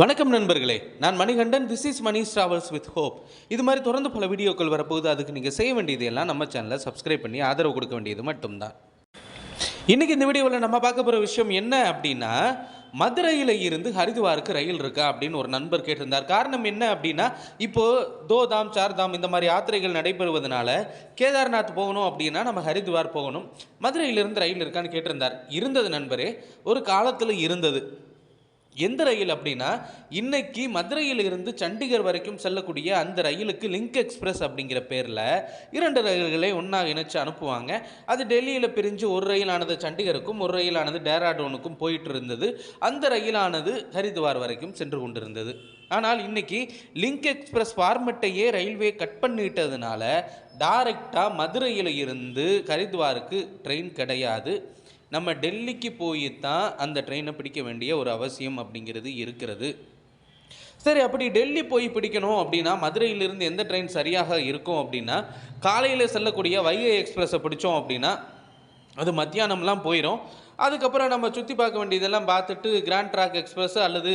வணக்கம் நண்பர்களே. நான் Manikandan this is Mani travels with hope இது மாதிரி தொடர்ந்து பல வீடியோக்கள் வரப்போகுது. அதுக்கு நீங்கள் செய்ய வேண்டியது எல்லாம் நம்ம சேனலை சப்ஸ்கிரைப் பண்ணி ஆதரவு கொடுக்க வேண்டியது மட்டும்தான். இன்றைக்கி இந்த வீடியோவில் நம்ம பார்க்க போகிற விஷயம் என்ன அப்படின்னா மதுரையில் இருந்து ஹரிதுவாருக்கு ரயில் இருக்கா அப்படின்னு ஒரு நண்பர் கேட்டிருந்தார். காரணம் என்ன அப்படின்னா இப்போது தோ தாம் சார் தாம் இந்த மாதிரி யாத்திரைகள் நடைபெறுவதனால கேதார்நாத் போகணும் அப்படின்னா நம்ம ஹரிதுவார் போகணும். மதுரையிலிருந்து ரயில் இருக்கான்னு கேட்டிருந்தார். இருந்தது நண்பரே ஒரு காலத்தில் இருந்தது. எந்த ரயில் அப்படின்னா இன்னைக்கு மதுரையில் இருந்து சண்டிகர் வரைக்கும் செல்லக்கூடிய அந்த ரயிலுக்கு லிங்க் எக்ஸ்பிரஸ் அப்படிங்கிற பேரில் இரண்டு ரயில்களை ஒன்றா இணைச்சு அனுப்புவாங்க. அது டெல்லியில் பிரிஞ்சு ஒரு ரயிலானது சண்டிகருக்கும் ஒரு ரயிலானது டேராடூனுக்கும் போயிட்டு இருந்தது அந்த ரயிலானது ஹரித்வார் வரைக்கும் சென்று கொண்டிருந்தது. ஆனால் இன்னைக்கு லிங்க் எக்ஸ்பிரஸ் ஃபார்மெட்டையே ரயில்வே கட் பண்ணிட்டதுனால டைரெக்டாக மதுரையில் இருந்து ஹரித்வாருக்கு ட்ரெயின் கிடையாது. நம்ம டெல்லிக்கு போய் தான் அந்த ட்ரெயினை பிடிக்க வேண்டிய ஒரு அவசியம் அப்படிங்கிறது இருக்கிறது. சரி அப்படி டெல்லி போய் பிடிக்கணும் அப்படின்னா மதுரையிலிருந்து எந்த ட்ரெயின் சரியாக இருக்கும் அப்படின்னா காலையில் செல்லக்கூடிய வைகை எக்ஸ்பிரஸை பிடிச்சோம் அப்படின்னா அது மத்தியானம்லாம் போயிடும் அதுக்கப்புறம் நம்ம சுற்றி பார்க்க வேண்டியதெல்லாம் பார்த்துட்டு கிராண்ட் ட்ராக் எக்ஸ்பிரஸ் அல்லது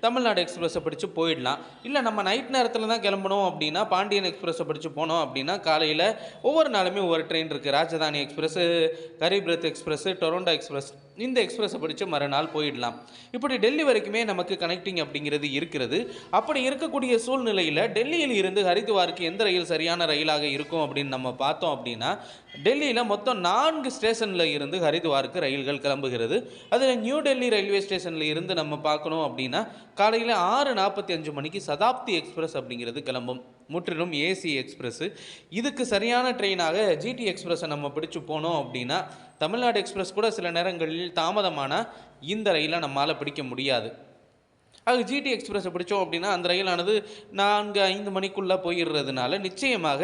தமிழ்நாடு எக்ஸ்பிரஸை பிடிச்சி போயிடலாம். இல்லை நம்ம நைட் நேரத்தில் தான் கிளம்பணும் அப்படின்னா பாண்டியன் எக்ஸ்பிரஸை பிடிச்சி போனோம் அப்படின்னா காலையில் ஒவ்வொரு நாளுமே ஒவ்வொரு ட்ரெயின் இருக்குது Rajdhani express Garib Rath express Duronto express இந்த எக்ஸ்பிரஸை படித்து மறுநாள் போயிடலாம். இப்படி டெல்லி வரைக்குமே நமக்கு கனெக்டிங் அப்படிங்கிறது இருக்கிறது. அப்படி இருக்கக்கூடிய சூழ்நிலையில் டெல்லியில் இருந்து ஹரித்வாருக்கு எந்த ரயில் சரியான ரயிலாக இருக்கும் அப்படின்னு நம்ம பார்த்தோம் அப்படின்னா டெல்லியில் மொத்தம் நான்கு ஸ்டேஷனில் இருந்து ஹரித்வாருக்கு ரயில்கள் கிளம்புகிறது. அதில் நியூ டெல்லி ரயில்வே ஸ்டேஷனில் இருந்து நம்ம பார்க்கணும் அப்படின்னா காலையில் ஆறு நாற்பத்தி அஞ்சு மணிக்கு சதாப்தி எக்ஸ்பிரஸ் அப்படிங்கிறது கிளம்பும். முற்றிலும் ஏசி எக்ஸ்பிரஸ்ஸு இதுக்கு சரியான ட்ரெயினாக ஜிடி எக்ஸ்பிரஸை நம்ம பிடிச்சு போனோம் அப்படின்னா தமிழ்நாடு எக்ஸ்பிரஸ் கூட சில நேரங்களில் தாமதமானால் இந்த ரயிலை நம்மளால் பிடிக்க முடியாது. அது ஜிடி எக்ஸ்பிரஸை பிடிச்சோம் அப்படின்னா அந்த ரயிலானது நான்கு ஐந்து மணிக்குள்ளே போயிடுறதுனால நிச்சயமாக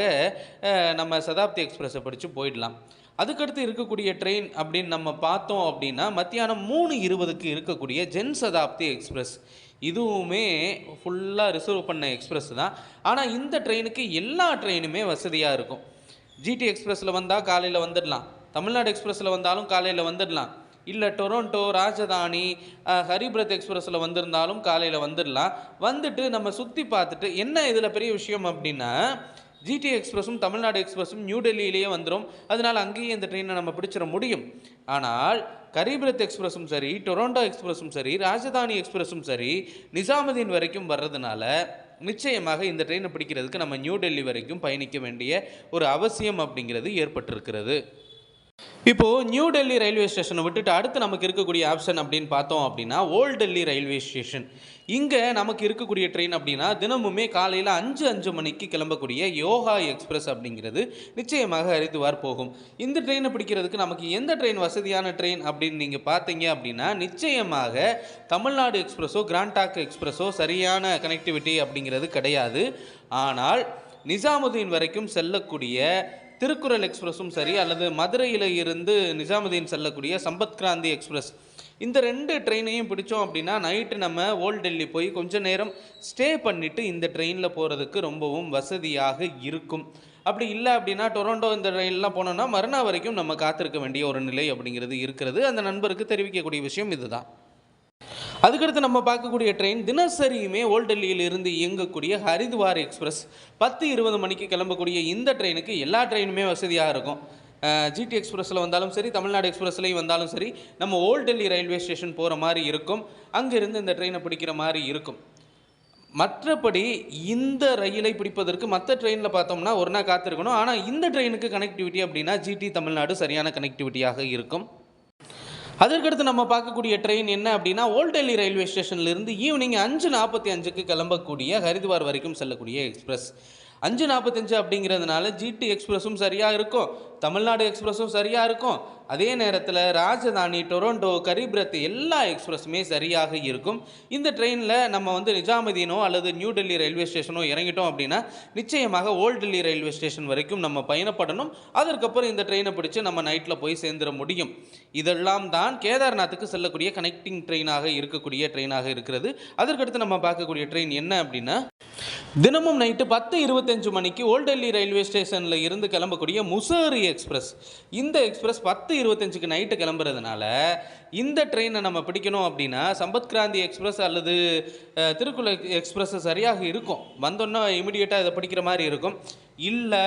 நம்ம சதாப்தி எக்ஸ்பிரஸை பிடிச்சு போயிடலாம். அதுக்கடுத்து இருக்கக்கூடிய ட்ரெயின் அப்படின்னு நம்ம பார்த்தோம் அப்படின்னா மத்தியானம் மூணு இருபதுக்கு இருக்கக்கூடிய ஜென் சதாப்தி எக்ஸ்பிரஸ். இதுவுமே ஃபுல்லாக ரிசர்வ் பண்ண எக்ஸ்பிரஸ் தான். ஆனால் இந்த ட்ரெயினுக்கு எல்லா ட்ரெயினுமே வசதியாக இருக்கும். ஜிடி எக்ஸ்பிரஸில் வந்தால் காலையில் வந்துடலாம். தமிழ்நாடு எக்ஸ்பிரஸில் வந்தாலும் காலையில் வந்துடலாம். இல்லை டொரண்டோ ராஜதானி ஹரிபிரத் எக்ஸ்பிரஸில் வந்திருந்தாலும் காலையில் வந்துடலாம். வந்துட்டு நம்ம சுற்றி பார்த்துட்டு என்ன இதில் பெரிய விஷயம் அப்படின்னா ஜிடி எக்ஸ்பிரஸும் தமிழ்நாடு எக்ஸ்பிரஸும் நியூ டெல்லியிலேயே வந்துடும் அதனால் அங்கேயே இந்த ட்ரெயினை நம்ம பிடிச்சிட முடியும். ஆனால் கரீபிரத் எக்ஸ்பிரஸும் சரி டொரண்டோ எக்ஸ்பிரஸும் சரி ராஜதானி எக்ஸ்பிரஸும் சரி நிசாமுதீன் வரைக்கும் வர்றதுனால நிச்சயமாக இந்த ட்ரெயினை பிடிக்கிறதுக்கு நம்ம நியூ டெல்லி வரைக்கும் பயணிக்க வேண்டிய ஒரு அவசியம் அப்படிங்கிறது ஏற்பட்டிருக்கிறது. இப்போது நியூ டெல்லி ரயில்வே ஸ்டேஷனை விட்டுட்டு அடுத்து நமக்கு இருக்கக்கூடிய ஆப்ஷன் அப்படின்னு பார்த்தோம் அப்படின்னா ஓல்டு டெல்லி ரயில்வே ஸ்டேஷன் இங்கே நமக்கு இருக்கக்கூடிய ட்ரெயின் அப்படின்னா தினமுமே காலையில் அஞ்சு அஞ்சு மணிக்கு கிளம்பக்கூடிய யோகா எக்ஸ்பிரஸ் அப்படிங்கிறது நிச்சயமாக ஹரித்வார் போகும். இந்த ட்ரெயினை பிடிக்கிறதுக்கு நமக்கு எந்த ட்ரெயின் வசதியான ட்ரெயின் அப்படின்னு நீங்கள் பார்த்தீங்க அப்படின்னா நிச்சயமாக தமிழ்நாடு எக்ஸ்பிரஸோ கிராண்டாக் எக்ஸ்பிரஸோ சரியான கனெக்டிவிட்டி அப்படிங்கிறது கிடையாது. ஆனால் நிசாமுதீன் வரைக்கும் செல்லக்கூடிய திருக்குறள் எக்ஸ்பிரஸும் சரி அல்லது மதுரையில் இருந்து நிஜாமுதீன் செல்லக்கூடிய சம்பத் கிராந்தி எக்ஸ்பிரஸ். இந்த ரெண்டு ட்ரெயினையும் பிடிச்சோம் அப்படின்னா நைட்டு நம்ம ஓல்ட் டெல்லி போய் கொஞ்ச நேரம் ஸ்டே பண்ணிவிட்டு இந்த ட்ரெயினில் போகிறதுக்கு ரொம்பவும் வசதியாக இருக்கும். அப்படி இல்லை அப்படின்னா டொரண்டோ இந்த ரயிலெலாம் போனோம்னா மறுநாள் வரைக்கும் நம்ம காத்திருக்க வேண்டிய ஒரு நிலை அப்படிங்கிறது இருக்கிறது. அந்த நண்பருக்கு தெரிவிக்கக்கூடிய விஷயம் இதுதான். அதுக்கடுத்து நம்ம பார்க்கக்கூடிய ட்ரெயின் தினசரியுமே ஓல்ட் டெல்லியில் இருந்து இயங்கக்கூடிய ஹரித்வார் எக்ஸ்பிரஸ் பத்து இருபது மணிக்கு கிளம்பக்கூடிய இந்த ட்ரெயினுக்கு எல்லா ட்ரெயினுமே வசதியாக இருக்கும். ஜிடி எக்ஸ்பிரஸில் வந்தாலும் சரி தமிழ்நாடு எக்ஸ்பிரஸ்லேயும் வந்தாலும் சரி நம்ம ஓல்ட் டெல்லி ரயில்வே ஸ்டேஷன் போகிற மாதிரி இருக்கும். அங்கேருந்து இந்த ட்ரெயினை பிடிக்கிற மாதிரி இருக்கும். மற்றபடி இந்த ரயிலை பிடிப்பதற்கு மற்ற ட்ரெயினில் பார்த்தோம்னா ஒரு நாள் காத்திருக்கணும். ஆனால் இந்த ட்ரெயினுக்கு கனெக்டிவிட்டி அப்படின்னா ஜிடி தமிழ்நாடு சரியான கனெக்டிவிட்டியாக இருக்கும். அதற்கடுத்து நம்ம பார்க்கக்கூடிய ட்ரெயின் என்ன அப்படின்னா ஓல்ட் டெல்லி ரயில்வே ஸ்டேஷன்லேருந்து ஈவினிங் அஞ்சு நாற்பத்தி அஞ்சுக்கு கிளம்பக்கூடிய ஹரித்வார் வரைக்கும் செல்லக்கூடிய எக்ஸ்பிரஸ் அஞ்சு நாற்பத்தஞ்சு அப்படிங்கிறதுனால ஜிடி எக்ஸ்பிரஸும் சரியாக இருக்கும். தமிழ்நாடு எக்ஸ்பிரஸும் சரியாக இருக்கும். அதே நேரத்தில் ராஜதானி டொரண்டோ கரீப்ரத் எல்லா எக்ஸ்பிரஸுமே சரியாக இருக்கும். இந்த ட்ரெயினில் நம்ம வந்து நிஜாமுதீனோ அல்லது நியூ டெல்லி ரயில்வே ஸ்டேஷனோ இறங்கிட்டோம் அப்படின்னா நிச்சயமாக ஓல்ட் டெல்லி ரயில்வே ஸ்டேஷன் வரைக்கும் நம்ம பயணப்படணும். அதற்கப்புறம் இந்த ட்ரெயினை பிடிச்சு நம்ம நைட்டில் போய் சேர்ந்துட முடியும். இதெல்லாம் தான் கேதார்நாத்துக்கு செல்லக்கூடிய கனெக்டிங் ட்ரெயினாக இருக்கக்கூடிய ட்ரெயினாக இருக்கிறது. அதற்கடுத்து நம்ம பார்க்கக்கூடிய ட்ரெயின் என்ன அப்படின்னா தினமும் நைட்டு பத்து இருபத்தஞ்சு மணிக்கு ஓல்ட் டெல்லி ரயில்வே ஸ்டேஷனில் இருந்து கிளம்பக்கூடிய முசேரி எக்ஸ்பிரஸ். இந்த எக்ஸ்பிரஸ் பத்து இருபத்தஞ்சுக்கு நைட்டு கிளம்புறதுனால இந்த ட்ரெயினை நம்ம பிடிக்கணும் அப்படின்னா சம்பத் கிராந்தி எக்ஸ்பிரஸ் அல்லது அஹ், திருக்குறள் எக்ஸ்பிரஸ் சரியாக இருக்கும். வந்தோன்னா இமிடியேட்டாக இதை பிடிக்கிற மாதிரி இருக்கும். இல்லை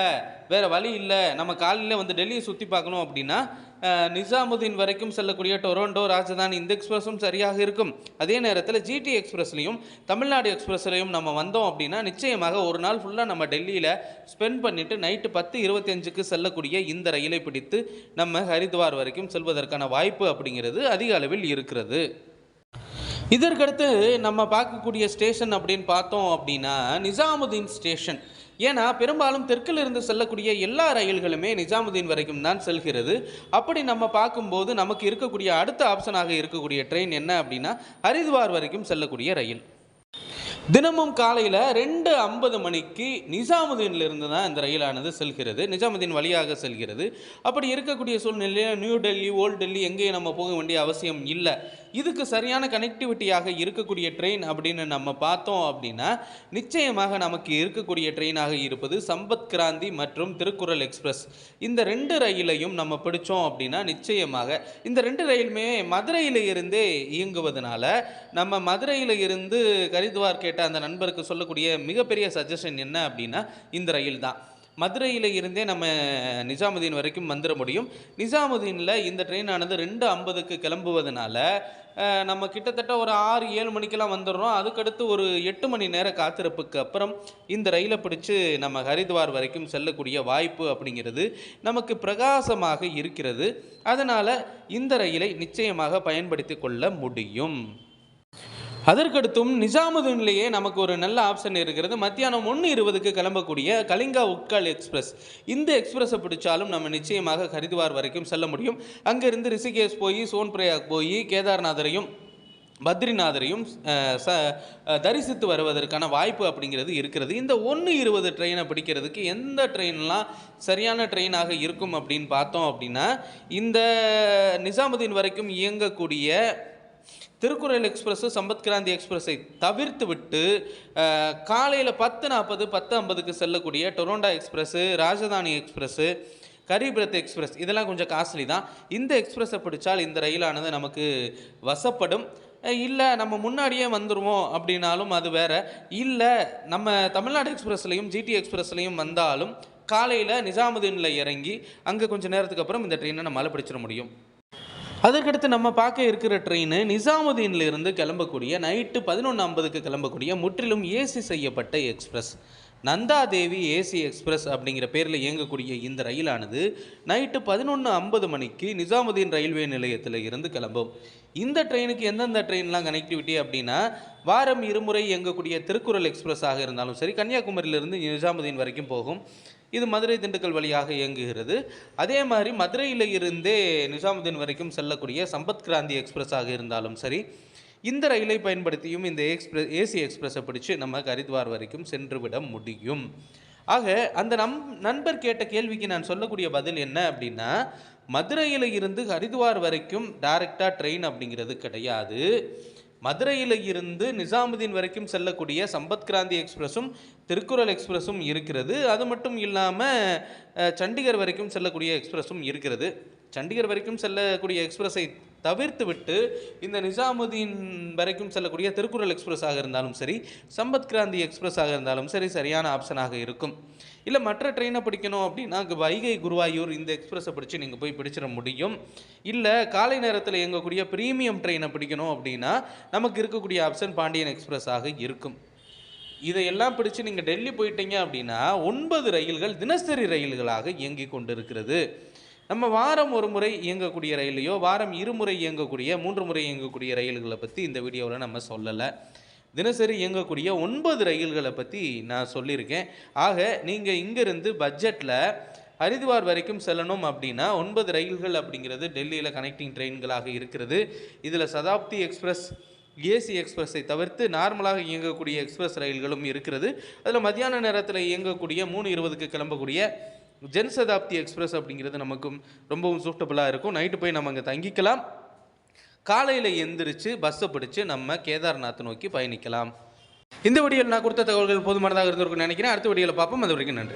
வேறு வழி இல்லை. நம்ம காலையில் வந்து டெல்லியை சுற்றி பார்க்கணும் அப்படின்னா நிசாமுதீன் வரைக்கும் செல்லக்கூடிய டொரோண்டோ ராஜதானி இந்த எக்ஸ்பிரஸும் சரியாக இருக்கும். அதே நேரத்தில் ஜிடி எக்ஸ்பிரஸ்லையும் தமிழ்நாடு எக்ஸ்பிரஸ்லையும் நம்ம வந்தோம் அப்படின்னா நிச்சயமாக ஒரு நாள் ஃபுல்லாக நம்ம டெல்லியில் ஸ்பெண்ட் பண்ணிவிட்டு நைட்டு பத்து இருபத்தஞ்சுக்கு செல்லக்கூடிய இந்த ரயிலை பிடித்து நம்ம ஹரித்வார் வரைக்கும் செல்வதற்கான வாய்ப்பு அப்படிங்கிறது அதிக அளவில் இருக்கிறது. இதற்கடுத்து நம்ம பார்க்கக்கூடிய ஸ்டேஷன் அப்படின்னு பார்த்தோம் அப்படின்னா நிசாமுதீன் ஸ்டேஷன். ஏன்னா பெரும்பாலும் தெற்கில் இருந்து செல்லக்கூடிய எல்லா ரயில்களுமே நிஜாமுதீன் வரைக்கும் தான் செல்கிறது. அப்படி நம்ம பார்க்கும்போது நமக்கு இருக்கக்கூடிய அடுத்த ஆப்ஷனாக இருக்கக்கூடிய ட்ரெயின் என்ன அப்படின்னா ஹரித்வார் வரைக்கும் செல்லக்கூடிய ரயில். தினமும் காலையில் ரெண்டு ஐம்பது மணிக்கு நிஜாமுதீன்லேருந்து தான் இந்த ரயிலானது செல்கிறது. நிஜாமுதீன் வழியாக செல்கிறது. அப்படி இருக்கக்கூடிய சூழ்நிலையில் நியூ டெல்லி ஓல்டு டெல்லி எங்கேயும் நம்ம போக வேண்டிய அவசியம் இல்லை. இதுக்கு சரியான கனெக்டிவிட்டியாக இருக்கக்கூடிய ட்ரெயின் அப்படின்னு நம்ம பார்த்தோம் அப்படின்னா நிச்சயமாக நமக்கு இருக்கக்கூடிய ட்ரெயினாக இருப்பது சம்பத் கிராந்தி மற்றும் திருக்குறள் எக்ஸ்பிரஸ். இந்த ரெண்டு ரயிலையும் நம்ம பிடிச்சோம் அப்படின்னா நிச்சயமாக இந்த ரெண்டு ரயிலுமே மதுரையில் இருந்தே இயங்குவதனால நம்ம மதுரையில் இருந்து கரித்வார் கேட்ட அந்த நண்பருக்கு சொல்லக்கூடிய மிகப்பெரிய சஜஷன் என்ன அப்படின்னா இந்த ரயில் தான் மதுரையில் இருந்தே நம்ம நிஜாமுதீன் வரைக்கும் வந்துட முடியும். நிஜாமுதீனில் இந்த ட்ரெயினானது ரெண்டு ஐம்பதுக்கு கிளம்புவதனால நம்ம கிட்டத்தட்ட ஒரு ஆறு ஏழு மணிக்கெல்லாம் வந்துடுறோம் அதுக்கடுத்து ஒரு எட்டு மணி நேர காத்திருப்புக்கு அப்புறம் இந்த ரயிலை பிடிச்சு நம்ம ஹரித்வார் வரைக்கும் செல்லக்கூடிய வாய்ப்பு அப்படிங்கிறது நமக்கு பிரகாசமாக இருக்கிறது. அதனால் இந்த ரயிலை நிச்சயமாக பயன்படுத்தி கொள்ள முடியும். அதற்கடுத்தும் நிஜாமுதீன்லேயே நமக்கு ஒரு நல்ல ஆப்ஷன் இருக்கிறது. மத்தியானம் ஒன்று இருபதுக்கு கிளம்பக்கூடிய கலிங்கா உட்கால் எக்ஸ்பிரஸ். இந்த எக்ஸ்பிரஸை பிடிச்சாலும் நம்ம நிச்சயமாக ஹரித்வார் வரைக்கும் செல்ல முடியும். அங்கேருந்து ரிஷிகேஷ் போய் சோன்பிரயாக் போய் கேதார்நாதரையும் பத்ரிநாதரையும் ச தரிசித்து வருவதற்கான வாய்ப்பு அப்படிங்கிறது இருக்கிறது. இந்த ஒன்று இருபது ட்ரெயினை பிடிக்கிறதுக்கு எந்த ட்ரெயின்லாம் சரியான ட்ரெயினாக இருக்கும் அப்படின்னு பார்த்தோம் அப்படின்னா இந்த நிசாமுதீன் வரைக்கும் இயங்கக்கூடிய திருக்குறள் எக்ஸ்பிரஸ்ஸு சம்பத் கிராந்தி எக்ஸ்பிரஸை தவிர்த்து விட்டு காலையில் பத்து நாற்பது பத்து ஐம்பதுக்கு செல்லக்கூடிய Duronto express Rajdhani express Garib Rath express இதெல்லாம் கொஞ்சம் காஸ்ட்லி தான் இந்த எக்ஸ்பிரஸை பிடிச்சால் இந்த ரயிலானது நமக்கு வசப்படும். இல்லை நம்ம முன்னாடியே வந்துடுவோம் அப்படின்னாலும் அது வேறு. இல்லை நம்ம தமிழ்நாடு எக்ஸ்பிரஸ்லையும் ஜிடி எக்ஸ்பிரஸ்லையும் வந்தாலும் காலையில் நிஜாமுதீனில் இறங்கி அங்கே கொஞ்சம் நேரத்துக்கு அப்புறம் இந்த ட்ரெயினை நம்மளால் பிடிச்சிட முடியும். அதற்கடுத்து நம்ம பார்க்க இருக்கிற ட்ரெயின் நிசாமுதீன்லேருந்து கிளம்பக்கூடிய நைட்டு பதினொன்று ஐம்பதுக்கு கிளம்பக்கூடிய முற்றிலும் ஏசி செய்யப்பட்ட எக்ஸ்பிரஸ் நந்தாதேவி ஏசி எக்ஸ்பிரஸ் அப்படிங்கிற பேரில் இயங்கக்கூடிய இந்த ரயிலானது நைட்டு பதினொன்று ஐம்பது மணிக்கு நிசாமுதீன் ரயில்வே நிலையத்தில் இருந்து கிளம்பும். இந்த ட்ரெயினுக்கு எந்தெந்த ட்ரெயின்லாம் கனெக்டிவிட்டி அப்படின்னா வாரம் இருமுறை இயங்கக்கூடிய திருக்குறள் எக்ஸ்பிரஸாக இருந்தாலும் சரி கன்னியாகுமரியிலிருந்து நிஜாமுதீன் வரைக்கும் போகும். இது மதுரை திண்டுக்கல் வழியாக இயங்குகிறது. அதே மாதிரி மதுரையில் இருந்தே நிசாமுதீன் வரைக்கும் செல்லக்கூடிய சம்பத் கிராந்தி எக்ஸ்பிரஸாக இருந்தாலும் சரி இந்த ரயிலை பயன்படுத்தியும் இந்த எக்ஸ்பிரஸ் ஏசி எக்ஸ்பிரஸை பிடிச்சு நம்ம ஹரித்வார் வரைக்கும் சென்று விட முடியும். ஆக அந்த நம் நண்பர் கேட்ட கேள்விக்கு நான் சொல்லக்கூடிய பதில் என்ன அப்படின்னா மதுரையில் இருந்து ஹரித்வார் வரைக்கும் டைரெக்டாக ட்ரெயின் அப்படிங்கிறது கிடையாது. மதுரையில் இருந்து நிசாமுதீன் வரைக்கும் செல்லக்கூடிய சம்பத் கிராந்தி எக்ஸ்பிரஸும் திருக்குறள் எக்ஸ்பிரஸும் இருக்கிறது. அது மட்டும் இல்லாமல் சண்டிகர் வரைக்கும் செல்லக்கூடிய எக்ஸ்பிரஸும் இருக்கிறது. சண்டிகர் வரைக்கும் செல்லக்கூடிய எக்ஸ்பிரஸை தவிர்த்து விட்டு இந்த நிசாமுதீன் வரைக்கும் செல்லக்கூடிய திருக்குறள் எக்ஸ்பிரஸாக இருந்தாலும் சரி சம்பத் கிராந்தி எக்ஸ்பிரஸாக இருந்தாலும் சரி சரியான ஆப்ஷனாக இருக்கும். இல்லை மற்ற ட்ரெயினை பிடிக்கணும் அப்படின்னா வைகை குருவாயூர் இந்த எக்ஸ்பிரஸை பிடிச்சி நீங்கள் போய் பிடிச்சிட முடியும். இல்லை காலை நேரத்தில் இயங்கக்கூடிய ப்ரீமியம் ட்ரெயினை பிடிக்கணும் அப்படின்னா நமக்கு இருக்கக்கூடிய ஆப்ஷன் பாண்டியன் எக்ஸ்பிரஸாக இருக்கும். இதையெல்லாம் பிடிச்சு நீங்கள் டெல்லி போயிட்டீங்க அப்படின்னா ஒன்பது ரயில்கள் தினசரி ரயில்களாக இயங்கி கொண்டிருக்கிறது. நம்ம வாரம் ஒரு முறை இயங்கக்கூடிய ரயிலையோ வாரம் இருமுறை இயங்கக்கூடிய மூன்று முறை இயங்கக்கூடிய ரயில்களை பற்றி இந்த வீடியோவில் நம்ம சொல்லலை. தினசரி இயங்கக்கூடிய ஒன்பது ரயில்களை பற்றி நான் சொல்லியிருக்கேன். ஆக நீங்கள் இங்கேருந்து பட்ஜெட்டில் ஹரித்வார் வரைக்கும் செல்லணும் அப்படின்னா ஒன்பது ரயில்கள் அப்படிங்கிறது டெல்லியில் கனெக்டிங் ட்ரெயின்களாக இருக்கிறது. இதில் சதாப்தி எக்ஸ்பிரஸ் ஏசி எக்ஸ்பிரஸை தவிர்த்து நார்மலாக இயங்கக்கூடிய எக்ஸ்பிரஸ் ரயில்களும் இருக்கிறது. அதில் மத்தியான நேரத்தில் இயங்கக்கூடிய மூணு இருபதுக்கு கிளம்பக்கூடிய ஜன் சதாப்தி எக்ஸ்பிரஸ் அப்படிங்கிறது நமக்கும் ரொம்பவும் சூட்டபுளாக இருக்கும். நைட்டு போய் நம்ம அங்கே தங்கிக்கலாம். காலையில் எந்திரிச்சு பஸ்ஸை பிடிச்சு நம்ம கேதார்நாத் நோக்கி பயணிக்கலாம். இந்த வடிவில் நான் கொடுத்த தகவல்கள் போதுமானதாக இருந்திருக்கும்னு நினைக்கிறேன். அடுத்த வடிவில் பார்ப்போம். அது வரைக்கும் நன்றி.